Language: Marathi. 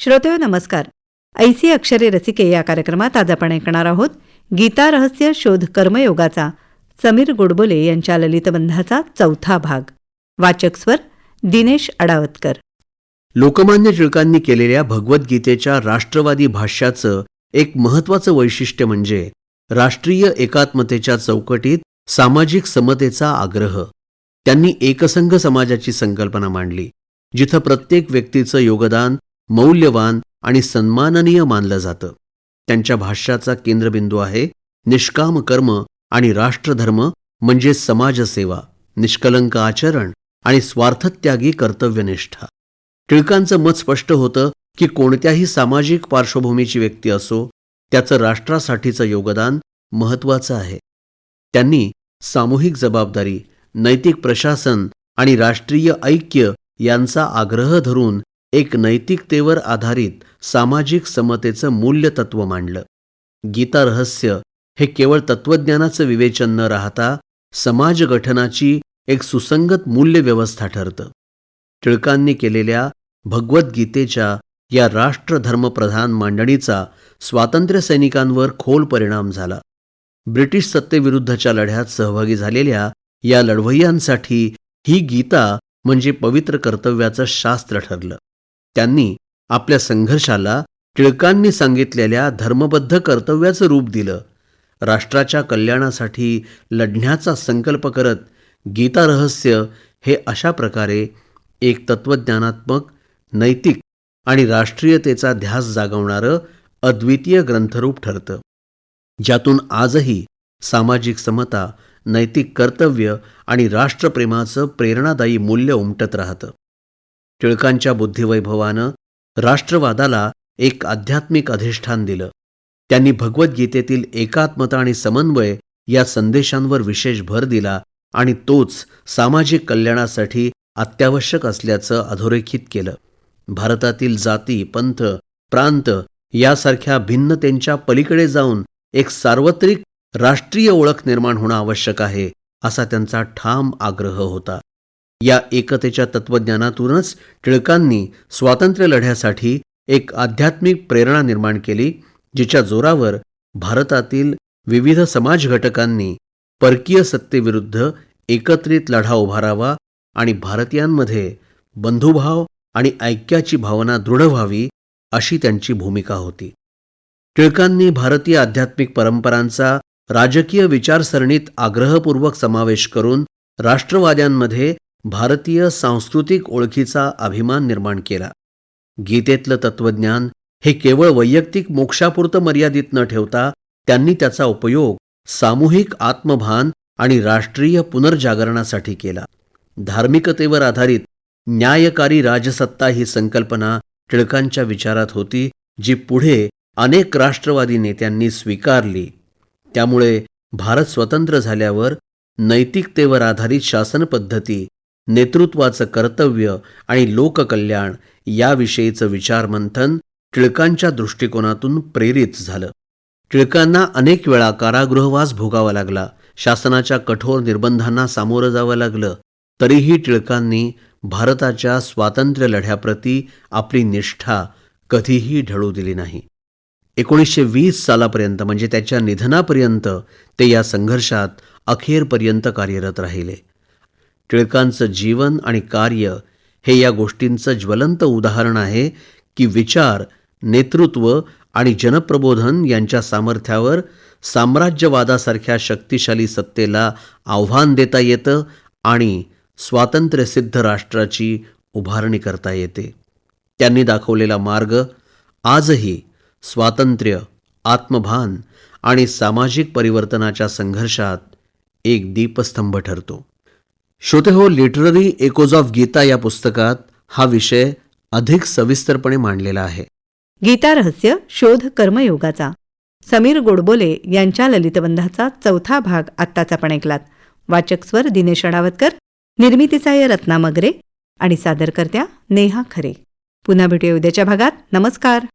श्रोते नमस्कार. ऐसी अक्षरे रसिके या कार्यक्रमात आज आपण ऐकणार आहोत गीता रहस्य शोध कर्मयोगाचा समीर गोडबोले यांच्या ललितबंधाचा चौथा भाग. वाचक स्वर दिनेश अडावतकर. लोकमान्य टिळकांनी केलेल्या भगवद्गीतेच्या राष्ट्रवादी भाष्याचं एक महत्वाचं वैशिष्ट्य म्हणजे राष्ट्रीय एकात्मतेच्या चौकटीत सामाजिक समतेचा आग्रह. त्यांनी एकसंघ समाजाची संकल्पना मांडली जिथं प्रत्येक व्यक्तीचं योगदान मौल्यवान आणि सन्माननीय मानलं जातं. त्यांच्या भाष्याचा केंद्रबिंदू आहे निष्काम कर्म आणि राष्ट्रधर्म म्हणजे समाजसेवा निष्कलंक आचरण आणि स्वार्थत्यागी कर्तव्यनिष्ठा. टिळकांचं मत स्पष्ट होतं की कोणत्याही सामाजिक पार्श्वभूमीची व्यक्ती असो त्याचं राष्ट्रासाठीचं योगदान महत्त्वाचं आहे. त्यांनी सामूहिक जबाबदारी नैतिक प्रशासन आणि राष्ट्रीय ऐक्य यांचा आग्रह धरून एक नैतिकतेवर आधारित सामाजिक समतेचं मूल्यतत्व मांडलं. गीता रहस्य हे केवळ तत्वज्ञानाचं विवेचन न राहता समाजगठनाची एक सुसंगत मूल्यव्यवस्था ठरतं. टिळकांनी केलेल्या भगवद्गीतेच्या या राष्ट्रधर्मप्रधान मांडणीचा स्वातंत्र्यसैनिकांवर खोल परिणाम झाला. ब्रिटिश सत्तेविरुद्धच्या लढ्यात सहभागी झालेल्या या लढवय्यांसाठी ही गीता म्हणजे पवित्र कर्तव्याचं शास्त्र ठरलं. त्यांनी आपल्या संघर्षाला टिळकांनी सांगितलेल्या धर्मबद्ध कर्तव्याचं रूप दिलं. राष्ट्राच्या कल्याणासाठी लढण्याचा संकल्प करत गीता रहस्य हे अशा प्रकारे एक तत्वज्ञानात्मक नैतिक आणि राष्ट्रीयतेचा ध्यास जागवणारं अद्वितीय ग्रंथरूप ठरतं. ज्यातून आजही सामाजिक समता नैतिक कर्तव्य आणि राष्ट्रप्रेमाचं प्रेरणादायी मूल्य उमटत राहतं. टिळकांच्या बुद्धिवैभवानं राष्ट्रवादाला एक आध्यात्मिक अधिष्ठान दिलं. त्यांनी भगवद्गीतेतील एकात्मता आणि समन्वय या संदेशांवर विशेष भर दिला आणि तोच सामाजिक कल्याणासाठी अत्यावश्यक असल्याचं अधोरेखित केलं. भारतातील जाती पंथ प्रांत यासारख्या भिन्नतेंच्या पलीकडे जाऊन एक सार्वत्रिक राष्ट्रीय ओळख निर्माण होणं आवश्यक आहे असा त्यांचा ठाम आग्रह होता. या एकतेच्या तत्वज्ञानातूनच टिळकांनी स्वातंत्र्य लढ्यासाठी एक आध्यात्मिक प्रेरणा निर्माण केली जिच्या जोरावर भारतातील विविध समाज घटकांनी परकीय सत्तेविरुद्ध एकत्रित लढा उभारावा आणि भारतीयांमध्ये बंधुभाव आणि ऐक्याची भावना दृढ व्हावी अशी त्यांची भूमिका होती. टिळकांनी भारतीय आध्यात्मिक परंपरांचा राजकीय विचारसरणीत आग्रहपूर्वक समावेश करून राष्ट्रवाद्यांमध्ये भारतीय सांस्कृतिक ओळखीचा अभिमान निर्माण केला. गीतेतलं तत्वज्ञान हे केवळ वैयक्तिक मोक्षापुरतं मर्यादित न ठेवता त्यांनी त्याचा उपयोग सामूहिक आत्मभान आणि राष्ट्रीय पुनर्जागरणासाठी केला. धार्मिकतेवर आधारित न्यायकारी राजसत्ता ही संकल्पना टिळकांच्या विचारात होती जी पुढे अनेक राष्ट्रवादी नेत्यांनी स्वीकारली. त्यामुळे भारत स्वतंत्र झाल्यावर नैतिकतेवर आधारित शासन पद्धती नेतृत्वाचं कर्तव्य आणि लोककल्याण याविषयीचं विचारमंथन टिळकांच्या दृष्टिकोनातून प्रेरित झालं. टिळकांना अनेक वेळा कारागृहवास भोगावा लागला. शासनाच्या कठोर निर्बंधांना सामोरं जावं लागलं. तरीही टिळकांनी भारताच्या स्वातंत्र्य लढ्याप्रती आपली निष्ठा कधीही ढळू दिली नाही. एकोणीसशे वीस सालापर्यंत म्हणजे त्याच्या निधनापर्यंत ते या संघर्षात अखेरपर्यंत कार्यरत राहिले. टिळकांचं जीवन आणि कार्य हे या गोष्टींचं ज्वलंत उदाहरण आहे की विचार नेतृत्व आणि जनप्रबोधन यांच्या सामर्थ्यावर साम्राज्यवादासारख्या शक्तिशाली सत्तेला आव्हान देता येतं आणि स्वातंत्र्यसिद्ध राष्ट्राची उभारणी करता येते. त्यांनी दाखवलेला मार्ग आजही स्वातंत्र्य आत्मभान आणि सामाजिक परिवर्तनाच्या संघर्षात एक दीपस्तंभ ठरतो. श्रोते हो लिटररी एकोज ऑफ गीता या पुस्तकात हा विषय अधिक सविस्तरपणे मांडलेला आहे. गीता रहस्य शोध कर्मयोगाचा. समीर गोडबोले यांच्या ललितबंधाचा चौथा भाग आत्ताच आपण ऐकलात. वाचक स्वर दिनेश अडावतकर निर्मितीचा या रत्ना मगरे आणि सादरकर्त्या नेहा खरे. पुन्हा भेटूया उद्याच्या भागात. नमस्कार.